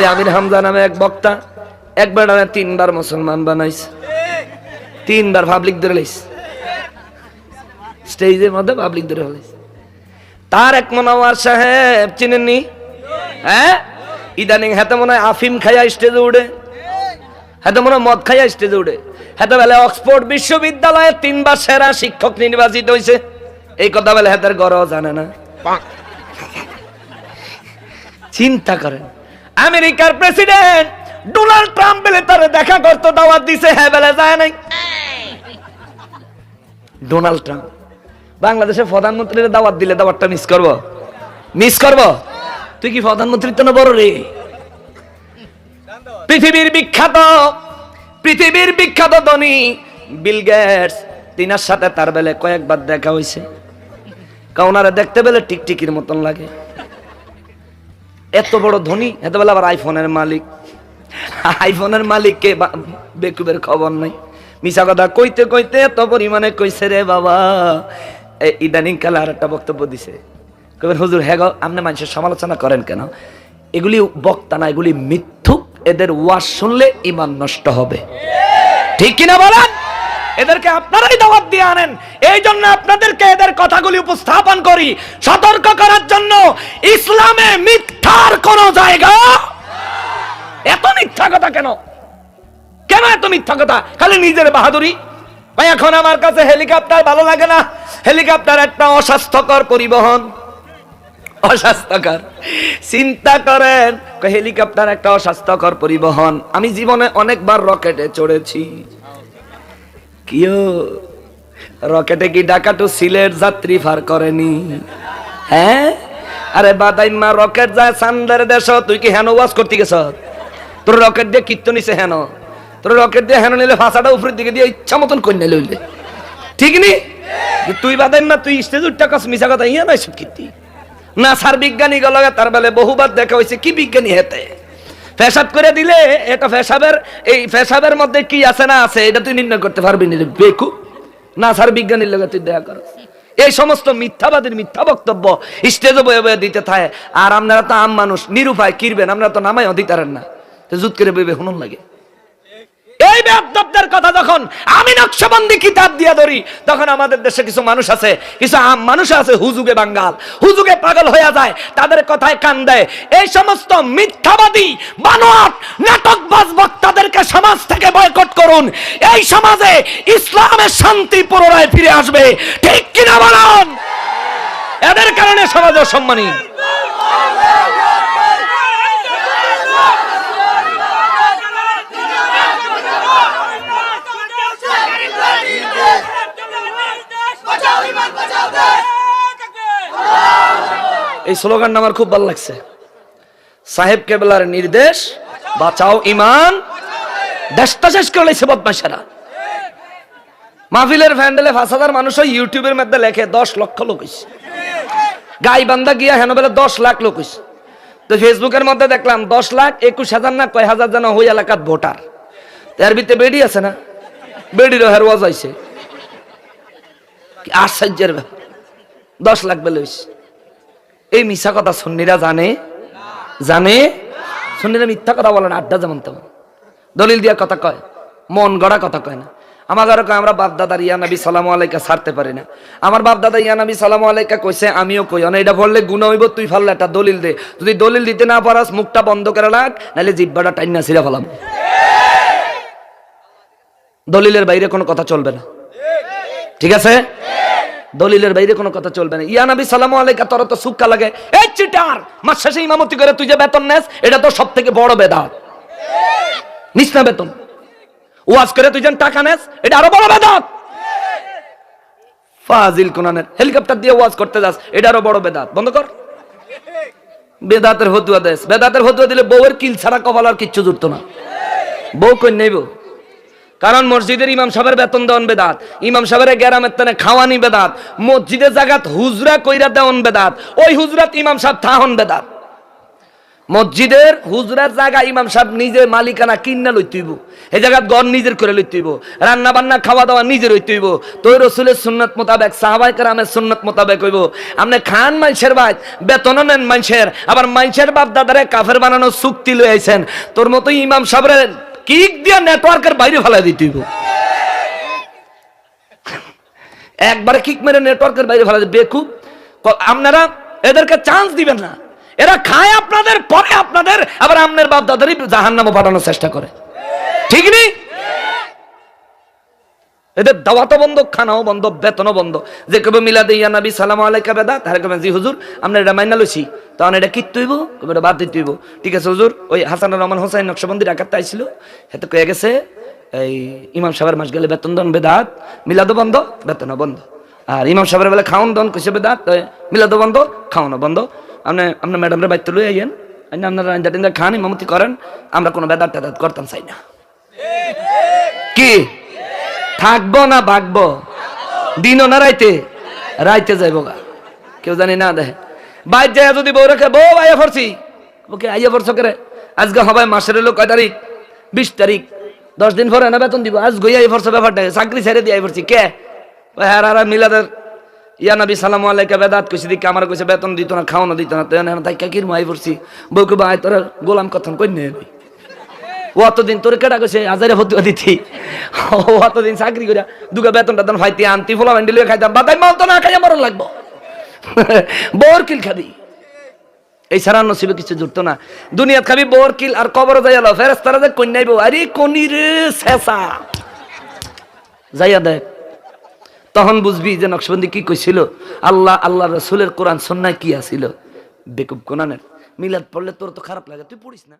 ওই আমির হামজা নামে এক বক্তা একবার না তিনবার মুসলমান বানাইছে। তিনবার পাবলিক ধরে লাইছে। স্টেজের মধ্যে পাবলিক ধরে লাইছে। তার এক মনোয়ার সাহেব চিনেননি? হ্যাঁ? ইদানিং হাতে মনে হয় আফিম খাইয়া স্টেজে উঠে। হাতে মনে হয় মদ খাইয়া স্টেজে উঠে। হাতে বেলা অক্সফোর্ড বিশ্ববিদ্যালয়ে তিনবার সেরা শিক্ষক নির্বাচিত হয়েছে এই কথা বলে হাতের গরও জানে না। চিন্তা করেন। আমেরিকার প্রেসিডেন্ট ডোনাল্ড ট্রাম্প বেলে তারে দেখা করতে দাওয়াত দিছে হ্যাঁ বেলে যায় নাই। ডোনাল্ড ট্রাম্প, বাংলাদেশের প্রধানমন্ত্রীর দাওয়াত দিলে দাওয়াতটা মিস করব? মিস করব? তুই কি প্রধানমন্ত্রী তো না বড় রে? পৃথিবীর বিখ্যাত পৃথিবীর বিখ্যাত ধনী বিল গেটস, তিনার সাথে তার বেলে কয়েকবার দেখা হয়েছে কাউনারে দেখতে পেলে টিকটিকির মতন লাগে। এত বড় ধনী এত বেলা আবার আইফোনের মালিক। আইফোনের মালিককে বা- বেকুবের খবর নাই। মিশা কথা কইতে কইতে এত পরিমাণে কইছে রে বাবা। ইদানিং কালে আর একটা বক্তব্য দিছে। কবেন হুজুর হ্যাঁ গো, আপনি মানুষের সমালোচনা করেন কেন? এগুলি বক্তা না এগুলি মিথ্যুক। এদের ওয়াজ শুনলে ইমান নষ্ট হবে। ঠিক কিনা বলেন? এদেরকে আপনারাই দাওয়াত দিয়ে আনেন। এই জন্য আপনাদেরকে এদের কথাগুলি উপস্থাপন করি। সতর্ক করার জন্য ইসলামে মিথ্যার কোন জায়গা এত মিথ্যা কথা কেন? কেন এত মিথ্যা কথা? খালি নিজের বাহাদুরি? ভাই, এখন আমার কাছে হেলিকপ্টার ভালো লাগে না। হেলিকপ্টার একটা অস্বাস্থ্যকর পরিবহন। অস্বাস্থ্যকর। চিন্তা করেন হেলিকপ্টার একটা অস্বাস্থ্যকর পরিবহন। আমি জীবনে অনেকবার রকেটে চড়েছি। কিও রকেটে কি ঢাকা টু সিলেট যাত্রী ফার করেনি? হ্যাঁ? আরে বাদাইমা রকেট যায় সান্দার দেশ, তুই কি হেন ওয়াজ করতে গেছ? তোর রকেট দিয়ে কীর্তন নিছে হেন? তোর রকেট দিয়ে হেন নিলে ফাঁসাটা উপরের দিকে দিয়ে ইচ্ছা মতন কন্যা লইলে। ঠিক নি? তুই বাদাইমা তুই স্টেজ উঠটা কাছ মিশা কথা, ইয়া নয় সব কীর্তি। না স্যার বিজ্ঞানী গেল তার বেলে বহুবার দেখা হয়েছে কি বিজ্ঞানী হেতে? ফেসাব করে দিলে, এটা ফেসাবের এই ফেসাবের মধ্যে কি আছে না আছে, এটা তুই নির্ণয় করতে পারবি না বেকু। না, স্যার, বিজ্ঞানীর লগে তুই দেখা কর। এই সমস্ত মিথ্যাবাদীর মিথ্যা বক্তব্য স্টেজে বয়ে বয়ে দিতে থাকে। আর আপনারা তো আম মানুষ, নিরুপায়, কিরবেন, আপনারা তো নামাই অধিকারের না। জুত করে বেবে শুনুন লাগে। এই বেদবদের কথা যখন আমি নকশবন্দি কিতাব দিয়ে ধরি, তখন আমাদের দেশে কিছু মানুষ আছে, কিছু মানুষ আছে হুজুগে বাঙ্গাল। হুজুগে পাগল হয়ে যায়, তাদের কথায় কান দেয়। এই সমস্ত মিথ্যাবাদী নাটকবাজ বক্তাদেরকে সমাজ থেকে বয়কট করুন। এই সমাজে ইসলামের শান্তি পুনরায় ফিরে আসবে। ঠিক কিনা বলুন? এদের কারণে সমাজ অসম্মানী এই স্লোগানটা আমার খুব ভালো লাগছে। সাহেব কেবলার নির্দেশ, বাঁচাও ইমান দেশটা শেষ করে লাইছে বদমাইশেরা মাহফিলের ফ্যান্ডেলে পাঁচ হাজার মানুষ ওই ইউটিউবের মধ্যে লেখে, দশ লক্ষ লোক হইছে। গাই বান্দা গিয়া হেন বেলা দশ লাখ লোক হইছে। তো ফেসবুকের মধ্যে দেখলাম, দশ লাখ, একুশ হাজার না কয় হাজার যেন ওই এলাকার ভোটার। এর ভিতরে বেডি আছে না? বেডিরও হের ওয়াজ হয়েছে আশ্চর্যের ব্যাপার। দশ লাখ বেলে হইছে। এই মিথ্যা কথা সন্নিরা জানে? জানে? সন্নিরা মিথ্যা কথা বলে না, আড্ডা যেমন তেমন। দলিল দিয়া কথা কয়, মন গড়া কথা কয় না। আমার ঘরে কয়, আমরা বাপ দাদার ইয়া নবী সালাম আলাইকা ছাড়তে পারি না। আমার বাপ দাদা ইয়া নবী সালাম আলাইকা কইছে, আমিও কই। না এটা বললে গুণ হইব, তুই ফাললে একটা দলিল দে। যদি দলিল দিতে না পারাস, মুখটা বন্ধ করে রাখ, নাহলে জিব্বাটা টাইনা ছিঁড়ে ফেলাম। দলিলের বাইরে কোনো কথা চলবে না। ঠিক আছে? দলিলের বাইরে কোনো কথা চলবে না। ইয়া নবী, সালাম আলাইকা, তোর তো সুক্কা লাগে। এই চিটার, মাস শেষে ইমামতি করে তুই যে বেতন নেস, এটা তো সব থেকে বড় বেদাত। নিস না বেতন। ওয়াজ করে তুই যেন টাকা নেস, এটা আরও বড় বেদাত। ফাজিল কোনানের, হেলিকপ্টার দিয়ে ওয়াজ করতে যাস, এটা আরও বড় বেদাত। বন্ধ কর। বেদাতের হতুয়া দেশ বেদাতের হতুয়া দিলে বউয়ের কিল ছাড়া কপাল আর কিচ্ছু জুটতো না। বউ কই নেই কারণ মসজিদের ইমাম সাহেবের বেতন দেওয়ান বেদাত, ইমাম সাহেবের গ্যারামের তানে খাওয়ানি বেদাত মসজিদের জায়গাত হুজরা কইরা দেওয়ান বেদাত, ওই হুজরাত ইমাম সাহেব থাহন বেদাত। মসজিদের হুজরার জায়গা ইমাম সাহেব নিজের মালিকানা কিন্না লইতেইব এই জায়গা গড় নিজের করে লইতেইব রান্না বান্না খাওয়া দাওয়া নিজের হইতেইব তোর রসুলের সুন্নত মোতাবেক সাহাবাই কারামের সুন্নত মোতাবেক হইব। আপনি খান মানুষের ভাই, বেতনও নেন মানুষের আবার মানুষের বাপ দাদারে কাফের বানানো চুক্তি লই আইছেন তোর মতো ইমাম সাহেবের কিক দিয়া নেটওয়ার্কের বাইরে ফেলা দিতেইব একবারে কিক মেরে নেটওয়ার্কের বাইরে ফেলা দিবে বেকুব আপনারা এদেরকে চান্স দিবেন না। এরা খায় আপনাদের, পরে আপনাদের, আবার আপনার বাপ দাদারই জাহান নামে পাঠানোর চেষ্টা করে। ঠিক নেই এদের দাওয়াতও বন্ধ খানাও বন্ধ বেতনও বন্ধ। যে কবে মিলাদে ইয়া নবী সালাম আলাইকা বেদা তাহলে কবে জি হুজুর আমরা এটা মাইনা লইছি। তখন এটা কি তুইব কবে এটা বাদ দিতে হইব ঠিক আছে হুজুর ওই হাসান রহমান হোসাইন নকশবন্দি ডাকাত আইছিল হেতে কয়ে গেছে এই ইমাম সাহেবের মাস গেলে বেতন দন বেদাত মিলাদও বন্ধ বেতনও বন্ধ। আর ইমাম সাহেবের বেলা খাওন দন কইছে বেদাত মিলাদও বন্ধ খাওয়ানো বন্ধ। আপনি আপনার ম্যাডামরা বাইতে লই আইয়েন আপনারা টিন্দা খান ইমামতি করেন আমরা কোনো বেদাত টেদাত করতাম চাই না। কি? থাকব না ভাগবো? দিনও না রাইতে? রাইতে যাইব গা। কেউ জানি না দেখে বাইর যায় যদি বউ রেখে, বউ আইয়া পড়ছি ওকে আইয়া পড়ছো করে? আজকে হবে মাসের হলো কয় তারিখ? বিশ তারিখ। দশ দিন পরে না বেতন দিব? আজ গই আইয়া পড়ছো ব্যাপারটা চাকরি ছেড়ে দিয়ে আই পড়ছি কে? হ্যাঁ আর মিলাদের। ইয়া নবী, সালাম আলাইকা, বেদাত কইছে দিকে আমার কইছে, বেতন দিত না, খাওয়ানো দিত না। তাই কাকির মাই পড়ছি বউকে বাই তোর গোলাম কথন কই নেই ও অতদিন তোর কেটা কইছে? হাজারে ফতুয়া দিতি। ও অতদিন চাকরি করিয়া দুগা বেতন টেতন ফাইতে, আনতি, ফোলা ভেন্ডিলিয়ে খাইতাম। বাদাই মাল তো না খাইয়া মরণ লাগবো। বোর কিল খাবি। এই ছাড়া নসিবে কিছু জুটতো না। দুনিয়াত খাবি বোর কিল আর কবর যাইয়ালো ফেরেস্তারা যে কন্যাইব আরে কনি রে শেষা। যাইয়া দেখ। তখন বুঝবি যে নকশবন্দি কি কইছিল। আল্লাহ আল্লাহ রসুলের কোরআন সন্ন্যায় কি আছিল। বেকুব কোরআনের মিলাদ পড়লে তোর তো খারাপ লাগে। তুই পড়িস না।